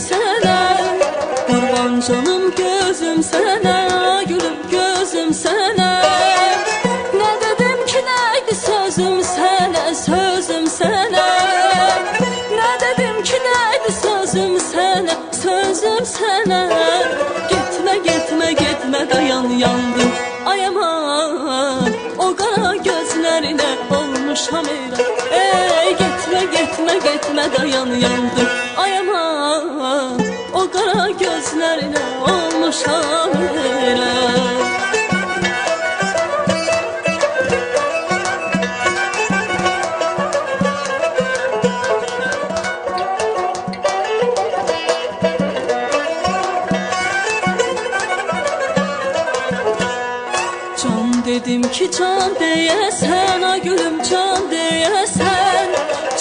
sana. Kurban canım gözüm sana Gülüm gözüm sana. Ne dedim ki neydi sözüm sana Sözüm sana. Ne dedim ki neydi sözüm sana Sözüm sana. Gitme gitme gitme dayan yandım. Ay aman o kara gözlerine olmuşam eyran Ey gitme gitme gitme dayan yandım Ay aman o kara gözlerine olmuşam eyran Can dedim ki can diyesen a gülüm can diyesen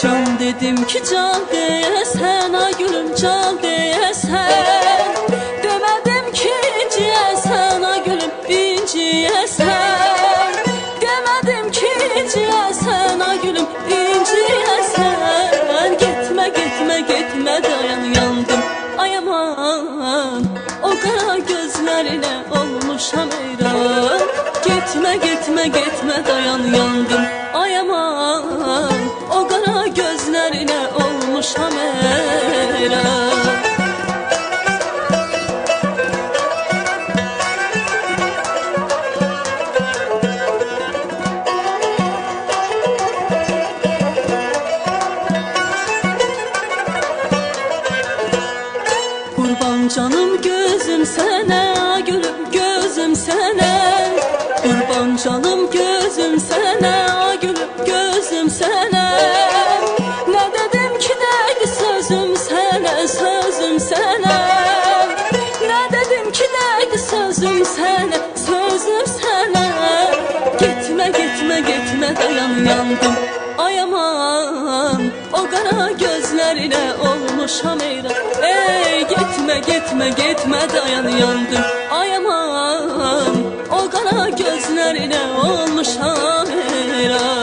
Can dedim ki can diyesen a gülüm can diyesen Demedim ki inciyesen a gülüm inciyesen Demedim ki inciyesen a gülüm inciyesen Gitme gitme gitme dayan yandım. Ay aman o kara gözlerine olmuşam eyran Gitme gitme gitme dayan yandım. Ay aman o kara gözlerine olmuşam eyran Kurban canım gözüm sana Gülüm gözüm sana. Kurban canım gözüm sana neydi sözüm sana Sözüm sana. Gitme gitme gitme dayan yandım. Ay aman o kara gözlerine olmuşam eyran Ey gitme gitme gitme dayan yandım. Ay aman o kara gözlerine olmuşam eyran